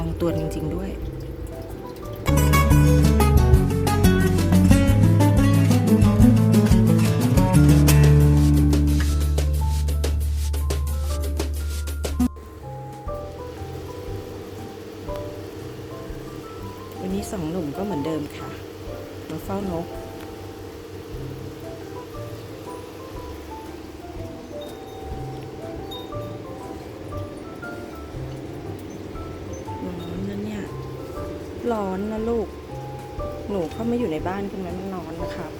องตัวจริง ๆ ด้วยวันนี้สองหนุ่มก็เหมือนเดิมค่ะ มาเฝ้านก ร้อนนะลูก หนูเข้ามาอยู่ในบ้านคุณไหมมันร้อนนะครับ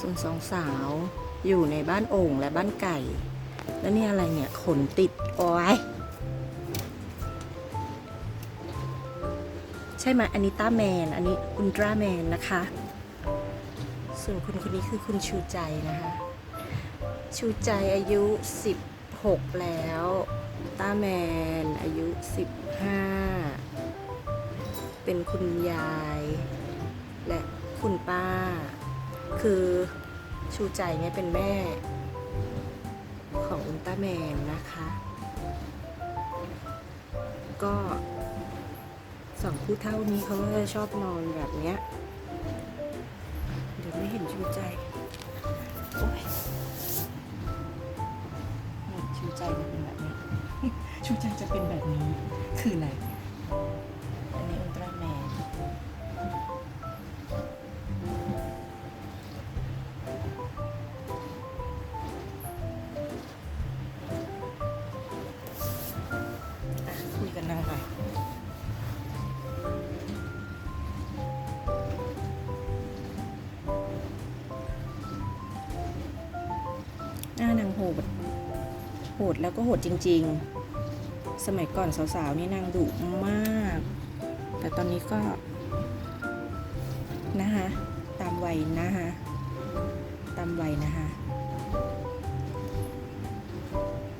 ส่วนสองสาวอยู่ในบ้านโอ่งและบ้านไก่ แล้วนี่อะไรเนี่ย ขนติดโอ้ยใช่ไหมอันนี้ต้าแมน อันนี้อุลตร้าแมนนะคะ ส่วนคุณคนนี้คือคุณชูใจนะคะ ชูใจอายุ 16 แล้ว ต้าแมน อายุ 15 เป็นคุณยาย และคุณป้า คือชูใจเนี่ยเป็นแม่ ของอุลตร้าแมนนะคะ ก็สองคู่เท่านี้เขาก็จะชอบนอนแบบเนี้ย เดี๋ยวไม่เห็นชูใจ ใจจะเป็นแบบนี้ ชูใจจะเป็นแบบนี้คืออะไร หดแล้วก็โหดจริง ๆ สมัยก่อนสาวๆนี่นางดุมาก แต่ตอนนี้ก็ นะคะตามวัยนะคะตามวัยนะคะ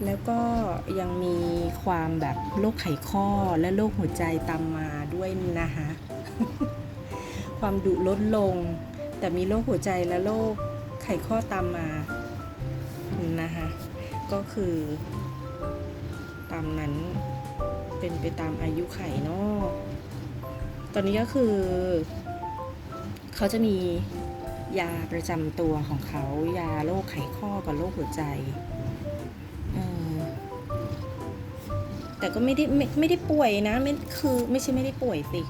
แล้วก็ยังมีความแบบโรคไขข้อและโรคหัวใจตามมาด้วยนะคะความดุลดลง แต่มีโรคหัวใจและโรคไขข้อตามมานะคะ ก็คือ ตามนั้นเป็นไปตามอายุไขเนาะตอนนี้ก็คือ เขาจะมียาประจำตัวของเขา ยาโรคไขข้อกับโรคหัวใจแต่ก็ไม่ได้ไม่ไม่ได้ป่วยนะไม่คือไม่ใช่ไม่ได้ป่วยสิ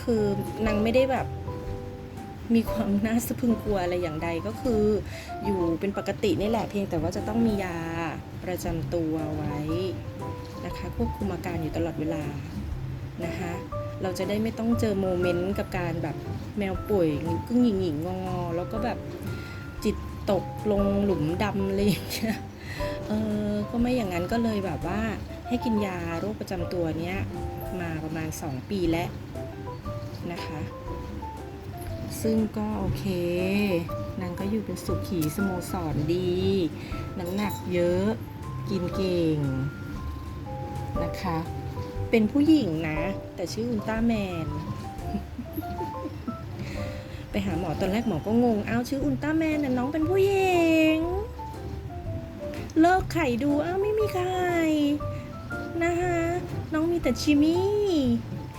คือนางไม่ได้แบบ มีความน่าสะพึงกลัวอะไรอย่างใดก็คือ อยู่เป็นปกตินี่แหละเพียงแต่ว่าจะต้องมียาประจำตัวไว้นะคะควบคุมอาการอยู่ตลอดเวลานะคะเราจะได้ไม่ต้องเจอโมเมนต์กับการแบบแมวป่วยกึ่งหยิงหยิงงองอแล้วก็แบบจิตตกลงหลุมดำเงี้ยเออก็ไม่อย่างนั้นก็เลยแบบว่าให้กินยาโรคประจำตัวเนี้ยมาประมาณ 2 ปีแล้วนะคะ ซึ่งก็โอเคนางก็อยู่เป็นสุขีสโมสรดี น้ำหนักเยอะ กินเก่งนะคะ เป็นผู้หญิงนะ แต่ชื่ออุลตร้าแมน ไปหาหมอตอนแรกหมอก็งง อ้าวชื่ออุลตร้าแมนน่ะน้องเป็นผู้หญิง เลิกไข่ดู อ้าวไม่มีไข่นะคะ น้องมีแต่ชิมี่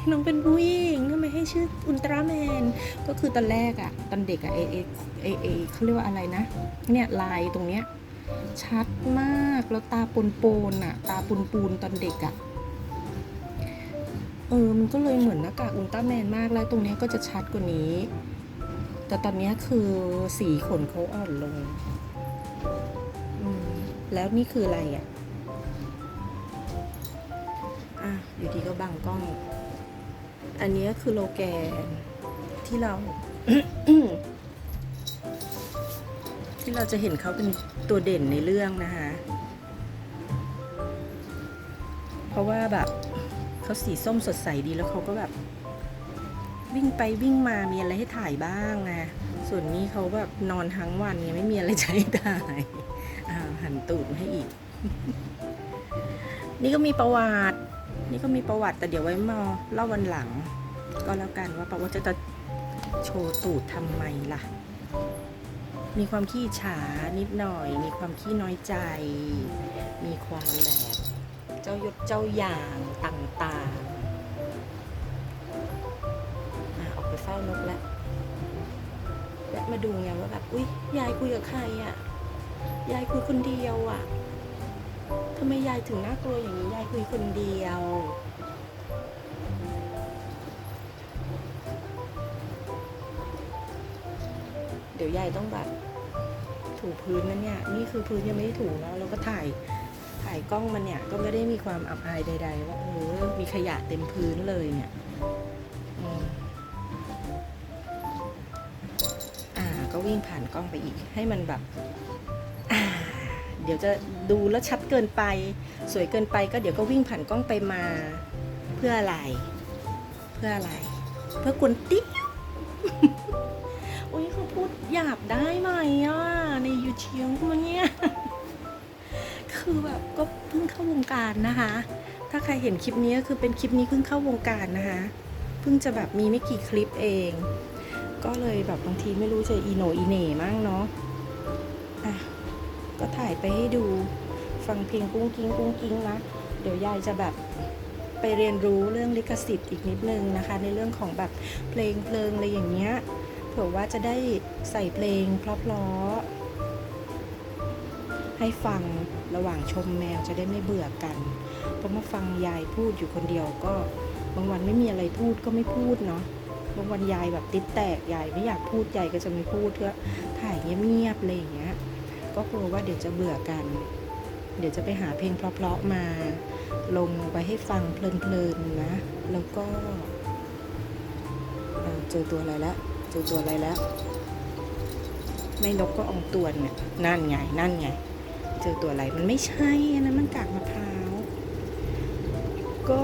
น้องเป็นผู้หญิงทำไมให้ชื่ออุลตร้าแมน ก็คือตอนแรกอะตอนเด็กอะเอเอเอเอเขาเรียกว่าอะไรนะ เนี่ยลายตรงเนี้ยชัดมากแล้วตาปนปนอะตาปูนปูนตอนเด็กอะเออมันก็เลยเหมือนหน้ากากอุลตร้าแมนมากแล้วตรงเนี้ยก็จะชัดกว่านี้ แต่ตอนเนี้ยคือสีขนเขาอ่อนลงแล้วนี่คืออะไรอะอะ อยู่ดีก็บังกล้อง อันนี้คือโลแกนที่เรา ที่เราจะเห็นเขาเป็นตัวเด่นในเรื่องนะคะ เพราะว่าแบบเขาสีส้มสดใสดีแล้วเขาก็แบบ วิ่งไปวิ่งมามีอะไรให้ถ่ายบ้างไงส่วนนี้เขาแบบนอนทั้งวันไงไม่มีอะไรให้ถ่ายหันตูดให้อีก นี่ก็มีประวัติ นี่ก็มีประวัติแต่เดี๋ยวไว้มาเล่าวันหลัง ก็แล้วกันว่าประวัติจะโชว์ตูดทำไมล่ะ มีความขี้ฉานิดหน่อย มีความขี้น้อยใจ มีความแบบเจ้ายศเจ้าอย่างต่างๆอะออกไปเฝ้านกแล้วแวะมาดูไงว่าแบบอุ๊ยยายคุยกับใครอะ่ะยายคุยคนเดียวอะ่ะ ทำไมยายถึงน่ากลัวอย่างนี้ยายคุยคนเดียว เดี๋ยวยายต้องแบบถูพื้นนะเนี่ย นี่คือพื้นยังไม่ได้ถูแล้วเราก็ถ่ายถ่ายกล้องมันเนี่ย ก็ไม่ได้มีความอับอายใด ๆ ว่าเออมีขยะเต็มพื้นเลยเนี่ยอ่าก็วิ่งผ่านกล้องไปอีกให้มันแบบ เดี๋ยวจะดูแล้วชัดเกินไป สวยเกินไปก็เดี๋ยวก็วิ่งผ่านกล้องไปมา เพื่ออะไร เพื่ออะไร เพื่อกวนติ๊กอุ้ยเขาพูดหยาบได้ไหมอะในยูทูบมันเนี่ยคือแบบก็เพิ่งเข้าวงการนะคะ ถ้าใครเห็นคลิปนี้ก็คือเป็นคลิปนี้เพิ่งเข้าวงการนะคะ เพิ่งจะแบบมีไม่กี่คลิปเอง ก็เลยแบบบางทีไม่รู้จะอีโนอีเน่มั่งเนาะ ก็ถ่ายไปให้ดู ฟังเพลงกุ้งกิ้งกุ้งกิ้งนะ เดี๋ยวยายจะแบบไปเรียนรู้เรื่องลิขสิทธิ์อีกนิดนึงนะคะ ในเรื่องของแบบเพลงเพลิงอะไรอย่างเงี้ยเผื่อว่าจะได้ใส่เพลงเพราะๆให้ฟังระหว่างชมแมวจะได้ไม่เบื่อกัน เพราะมาฟังยายพูดอยู่คนเดียวก็บางวันไม่มีอะไรพูดก็ไม่พูดเนาะบางวันยายแบบติดแตกยายไม่อยากพูดยายก็จะไม่พูดเพื่อถ่ายเงียบๆอะไรอย่างเงี้ย ก็กลัวว่าเดี๋ยวจะเบื่อกัน เดี๋ยวจะไปหาเพลงเพราะๆมา ลงไปให้ฟังเพลินๆนะ แล้วก็เจอตัวอะไรแล้วเจอตัวอะไรแล้ว ไม่นกก็อองตัวเนี่ยนั่นไงนั่นไง เจอตัวอะไรมันไม่ใช่อันนั้นมันกากมะพร้าว ก็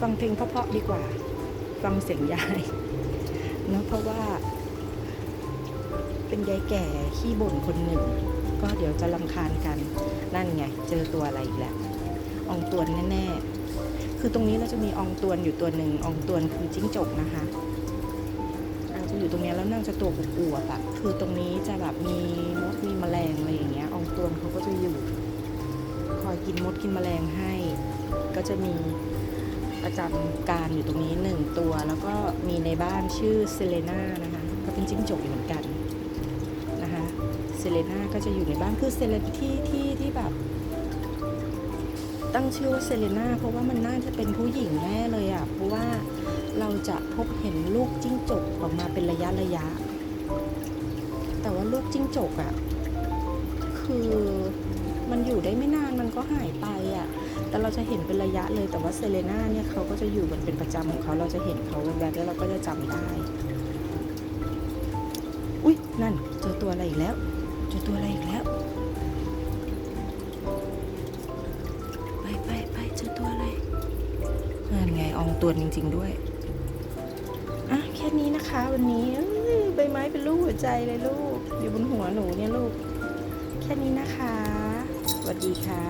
ฟังเพลงเพราะๆดีกว่า ฟังเสียงยายเนอะเพราะว่า เป็นยายแก่ขี้บ่นคนหนึ่ง ก็เดี๋ยวจะลำคาญกัน นั่นไง เจอตัวอะไรอีกแล้วองตวนแน่ๆ คือตรงนี้เราจะมีองตวนอยู่ตัวหนึ่งองตวนคือจิ้งจกนะคะอาจจะอยู่ตรงนี้แล้วน่าจะตัวอวบๆอะคือตรงนี้จะแบบมีมดมีแมลงอะไรอย่างเงี้ยองตวนเขาก็จะอยู่ คอยกินมดกินแมลงให้ ก็จะมีประจำการอยู่ตรงนี้หนึ่งตัว แล้วก็มีในบ้านชื่อเซเลน่านะคะ ก็เป็นจิ้งจกอยู่เหมือนกัน เซเลน่าก็จะอยู่ในบ้านคือเซเลที่ที่ที่แบบ ตั้งชื่อว่าเซเลน่าเพราะว่ามันน่าจะเป็นผู้หญิงแน่เลยอะ่ะเพราะว่าเราจะพบเห็นลูกจิ้งจกออกมาเป็นระยะระยะ แต่ว่าลูกจิ้งจกอะ่ะคือมันอยู่ได้ไม่นานมันก็หายไปอะ่ะแต่เราจะเห็นเป็นระยะเลยแต่ว่าเซเลน่าเนี่ยเขาก็จะอยู่มันเป็นประจำของเขาเราจะเห็นเขาแบบแล้วเราก็จะจำได้ อุ้ยนั่นเจอตัวอะไรอีกแล้ว ตัวอะไรอีกแล้ว ไปไปไปเจอตัวอะไรนั่นไงอองตวนจริง ๆ ด้วยอะแค่นี้นะคะ วันนี้เอ้ยใบไม้เป็นลูกหัวใจเลยลูก อยู่บนหัวหนูเนี่ยลูก แค่นี้นะคะสวัสดีค่ะ